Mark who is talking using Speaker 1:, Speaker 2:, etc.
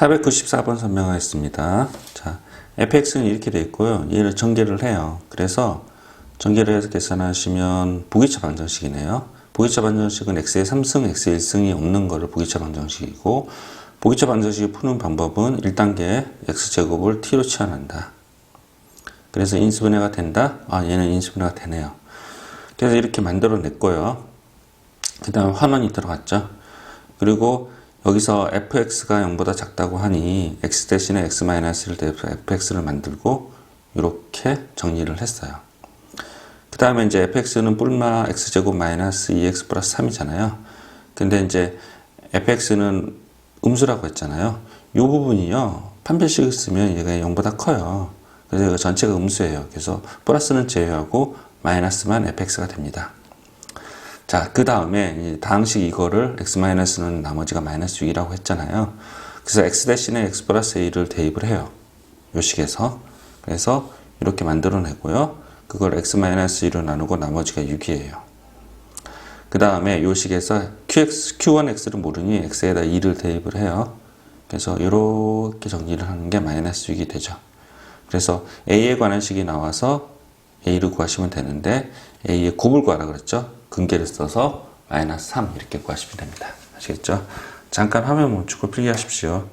Speaker 1: 494번 설명하겠습니다. 자, fx는 이렇게 되어 있고요. 얘를 전개를 해요. 그래서 전개를 해서 계산하시면 보기차 방정식이네요. 보기차 방정식은 x의 3승, x의 1승이 없는 거를 보기차 방정식이고 보기차 방정식을 푸는 방법은 1단계 x제곱을 t로 치환한다. 그래서 인수분해가 된다? 아, 얘는 인수분해가 되네요. 그래서 이렇게 만들어 냈고요. 그 다음 환원이 들어갔죠. 그리고 여기서 fx가 0보다 작다고 하니 x 대신에 x 마이너스를 대해서 fx를 만들고 이렇게 정리를 했어요. 그 다음에 이제 fx는 뿔마 x제곱 마이너스 2x 플러스 3이잖아요. 근데 이제 fx는 음수라고 했잖아요. 이 부분이요. 판별식을 쓰면 얘가 0보다 커요. 그래서 전체가 음수예요. 그래서 플러스는 제외하고 마이너스만 fx가 됩니다. 자, 그 다음에 다항식 이거를 x-는 나머지가 마이너스 6이라고 했잖아요. 그래서 x 대신에 x 플러스 a를 대입을 해요. 요 식에서. 그래서 이렇게 만들어내고요. 그걸 x-1로 나누고 나머지가 6이에요. 그 다음에 요 식에서 qx, q1x를 모르니 x에다 2를 대입을 해요. 그래서 이렇게 정리를 하는 게 마이너스 6이 되죠. 그래서 a에 관한 식이 나와서 a를 구하시면 되는데 a의 곱을 구하라 그랬죠. 근계를 써서 마이너스 3 이렇게 구하시면 됩니다. 아시겠죠? 잠깐 화면 멈추고 필기하십시오.